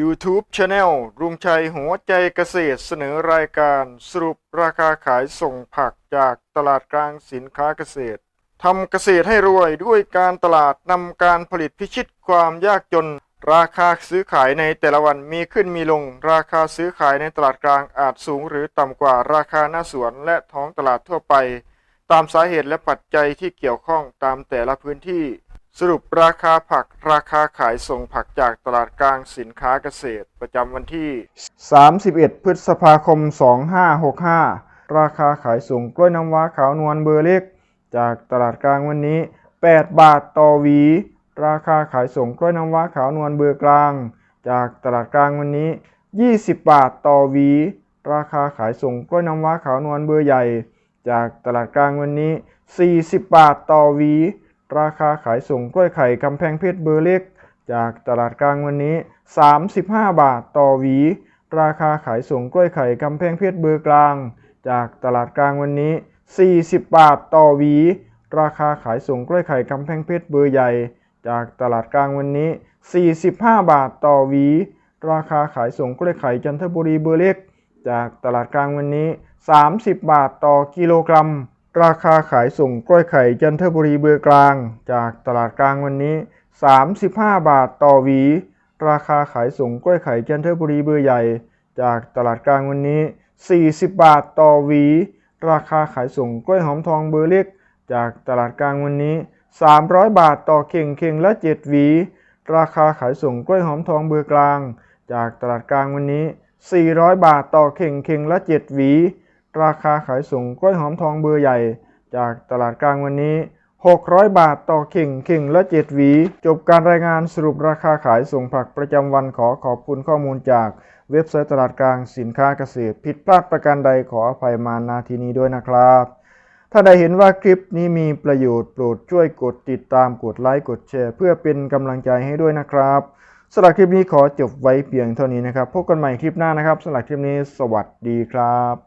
YouTube Channel รุงชัยหัวใจเกษตรเสนอรายการสรุปราคาขายส่งผักจากตลาดกลางสินค้าเกษตรทำเกษตรให้รวยด้วยการตลาดนำการผลิตพิชิตความยากจน ราคาซื้อขายในแต่ละวันมีขึ้นมีลง ราคาซื้อขายในตลาดกลางอาจสูง หรือต่ำกว่าราคาหน้าสวนและท้องตลาดทั่วไป ตามสาเหตุและปัจจัยที่เกี่ยวข้องตามแต่ละพื้นที่ สรุปราคาผักราคาขายส่งผักจากตลาดกลางสินค้าเกษตร ประจำวันที่ 31 พฤษภาคม 2565 ราคาขายส่งกล้วยน้ำว้าขาวนวลเบอร์เล็ก จากตลาดกลางวันนี้ 8 บาทต่อหวี ราคาขายส่งกล้วยน้ำว้าขาวนวลเบอร์กลาง จากตลาดกลางวันนี้ 20 บาทต่อหวี ราคาขายส่งกล้วยน้ำว้าขาวนวลเบอร์ใหญ่ จากตลาดกลางวันนี้ 40 บาทต่อหวี ราคาขายส่งกล้วยไข่กำแพงเพชรเบอร์เล็ก จากตลาดกลางวันนี้ 35 บาทต่อหวี ราคาขายส่งกล้วยไข่กำแพงเพชรเบอร์กลาง จากตลาดกลางวันนี้ 40 บาทต่อหวี ราคาขายส่งกล้วยไข่กำแพงเพชรเบอร์ใหญ่ จากตลาดกลางวันนี้ 45 บาทต่อหวี ราคาขายส่งกล้วยไข่จันทบุรีเบอร์เล็ก จากตลาดกลางวันนี้ 30 บาทต่อกิโลกรัม ราคาขายส่งกล้วยไข่จันทบุรีเบอร์กลาง จากตลาดกลางวันนี้ 35 บาทต่อหวี ราคาขายส่งกล้วยไข่จันทบุรีเบอร์ใหญ่ จากตลาดกลางวันนี้ 40 บาทต่อหวี ราคาขายส่งกล้วยหอมทองเบอร์เล็ก จากตลาดกลางวันนี้ 300 บาทต่อเข่งเข่งละ 7 หวี ราคาขายส่งกล้วยหอมทองเบอร์กลาง จากตลาดกลางวันนี้ 400 บาทต่อเข่งเข่งละ 7 หวี ราคาขายส่งกล้วยหอมทองเบอร์ใหญ่ จากตลาดกลางวันนี้ 600 บาทต่อเข่งเข่งละ 7 หวี จบการรายงานสรุปราคาขายส่งผักประจำวันขอขอบคุณข้อมูลจากเว็บไซต์ตลาดกลางสินค้าเกษตร ผิดพลาดประการใดขออภัยมาณทีนี้ด้วยนะครับ ถ้าใดเห็นว่าคลิปนี้มีประโยชน์โปรดช่วยกดติดตามกดไลค์กดแชร์ เพื่อเป็นกำลังใจให้ด้วยนะครับสำหรับคลิปนี้ขอจบไว้เพียงเท่านี้นะครับ พบกันใหม่คลิปหน้านะครับสำหรับคลิปนี้สวัสดีครับ